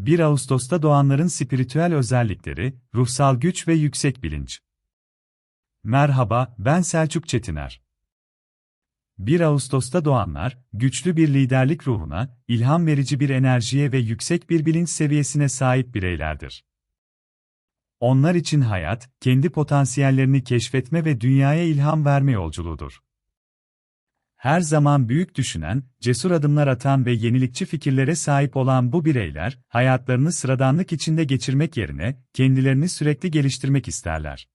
1 Ağustos'ta doğanların spiritüel özellikleri, ruhsal güç ve yüksek bilinç. Merhaba, ben Selçuk Çetiner. 1 Ağustos'ta doğanlar, güçlü bir liderlik ruhuna, ilham verici bir enerjiye ve yüksek bir bilinç seviyesine sahip bireylerdir. Onlar için hayat, kendi potansiyellerini keşfetme ve dünyaya ilham verme yolculuğudur. Her zaman büyük düşünen, cesur adımlar atan ve yenilikçi fikirlere sahip olan bu bireyler, hayatlarını sıradanlık içinde geçirmek yerine, kendilerini sürekli geliştirmek isterler.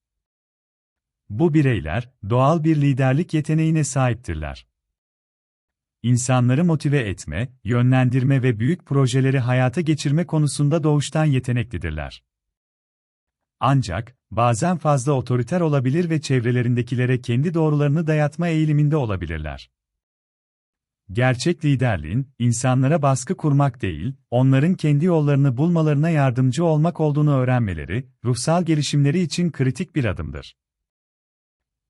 Bu bireyler, doğal bir liderlik yeteneğine sahiptirler. İnsanları motive etme, yönlendirme ve büyük projeleri hayata geçirme konusunda doğuştan yeteneklidirler. Ancak, bazen fazla otoriter olabilir ve çevrelerindekilere kendi doğrularını dayatma eğiliminde olabilirler. Gerçek liderliğin, insanlara baskı kurmak değil, onların kendi yollarını bulmalarına yardımcı olmak olduğunu öğrenmeleri, ruhsal gelişimleri için kritik bir adımdır.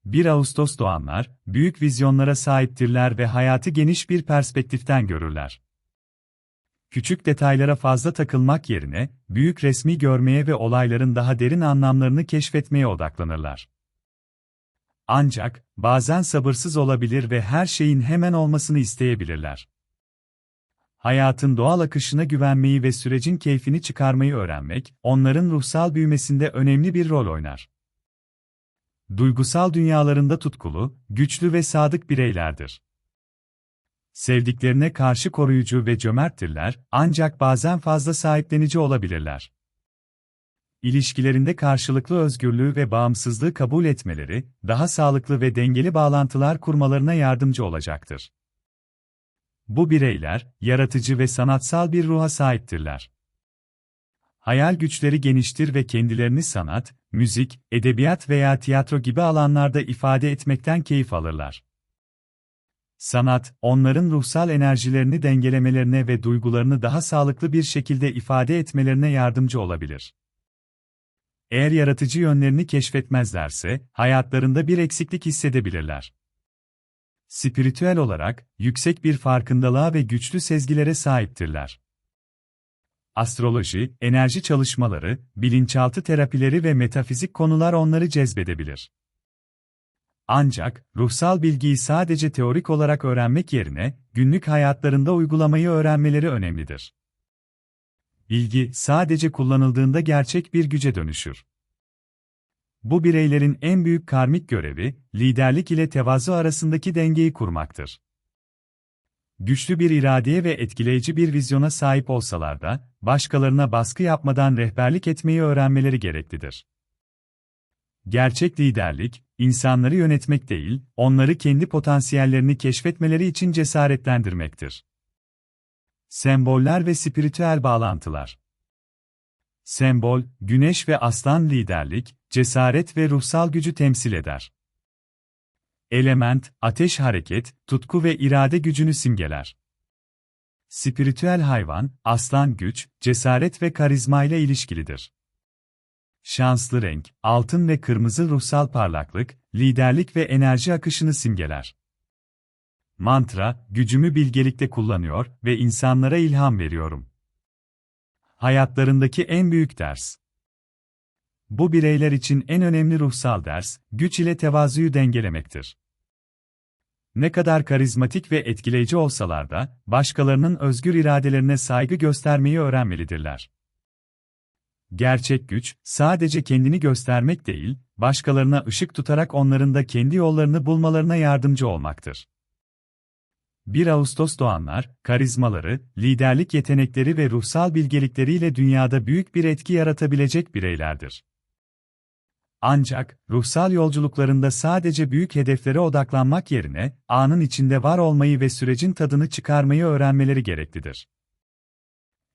1 Ağustos doğanlar, büyük vizyonlara sahiptirler ve hayatı geniş bir perspektiften görürler. Küçük detaylara fazla takılmak yerine, büyük resmi görmeye ve olayların daha derin anlamlarını keşfetmeye odaklanırlar. Ancak, bazen sabırsız olabilir ve her şeyin hemen olmasını isteyebilirler. Hayatın doğal akışına güvenmeyi ve sürecin keyfini çıkarmayı öğrenmek, onların ruhsal büyümesinde önemli bir rol oynar. Duygusal dünyalarında tutkulu, güçlü ve sadık bireylerdir. Sevdiklerine karşı koruyucu ve cömerttirler, ancak bazen fazla sahiplenici olabilirler. İlişkilerinde karşılıklı özgürlüğü ve bağımsızlığı kabul etmeleri, daha sağlıklı ve dengeli bağlantılar kurmalarına yardımcı olacaktır. Bu bireyler, yaratıcı ve sanatsal bir ruha sahiptirler. Hayal güçleri geniştir ve kendilerini sanat, müzik, edebiyat veya tiyatro gibi alanlarda ifade etmekten keyif alırlar. Sanat, onların ruhsal enerjilerini dengelemelerine ve duygularını daha sağlıklı bir şekilde ifade etmelerine yardımcı olabilir. Eğer yaratıcı yönlerini keşfetmezlerse, hayatlarında bir eksiklik hissedebilirler. Spiritüel olarak, yüksek bir farkındalığa ve güçlü sezgilere sahiptirler. Astroloji, enerji çalışmaları, bilinçaltı terapileri ve metafizik konular onları cezbedebilir. Ancak, ruhsal bilgiyi sadece teorik olarak öğrenmek yerine, günlük hayatlarında uygulamayı öğrenmeleri önemlidir. Bilgi, sadece kullanıldığında gerçek bir güce dönüşür. Bu bireylerin en büyük karmik görevi, liderlik ile tevazu arasındaki dengeyi kurmaktır. Güçlü bir iradeye ve etkileyici bir vizyona sahip olsalar da, başkalarına baskı yapmadan rehberlik etmeyi öğrenmeleri gereklidir. Gerçek liderlik, insanları yönetmek değil, onları kendi potansiyellerini keşfetmeleri için cesaretlendirmektir. Semboller ve spiritüel bağlantılar Sembol, güneş ve aslan liderlik, cesaret ve ruhsal gücü temsil eder. Element, ateş hareket, tutku ve irade gücünü simgeler. Spiritüel hayvan, aslan güç, cesaret ve karizma ile ilişkilidir. Şanslı renk, altın ve kırmızı ruhsal parlaklık, liderlik ve enerji akışını simgeler. Mantra, gücümü bilgelikte kullanıyor ve insanlara ilham veriyorum. Hayatlarındaki en büyük ders. Bu bireyler için en önemli ruhsal ders, güç ile tevazuyu dengelemektir. Ne kadar karizmatik ve etkileyici olsalar da, başkalarının özgür iradelerine saygı göstermeyi öğrenmelidirler. Gerçek güç, sadece kendini göstermek değil, başkalarına ışık tutarak onların da kendi yollarını bulmalarına yardımcı olmaktır. 1 Ağustos doğanlar, karizmaları, liderlik yetenekleri ve ruhsal bilgelikleriyle dünyada büyük bir etki yaratabilecek bireylerdir. Ancak, ruhsal yolculuklarında sadece büyük hedeflere odaklanmak yerine, anın içinde var olmayı ve sürecin tadını çıkarmayı öğrenmeleri gereklidir.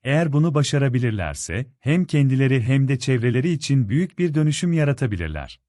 Eğer bunu başarabilirlerse, hem kendileri hem de çevreleri için büyük bir dönüşüm yaratabilirler.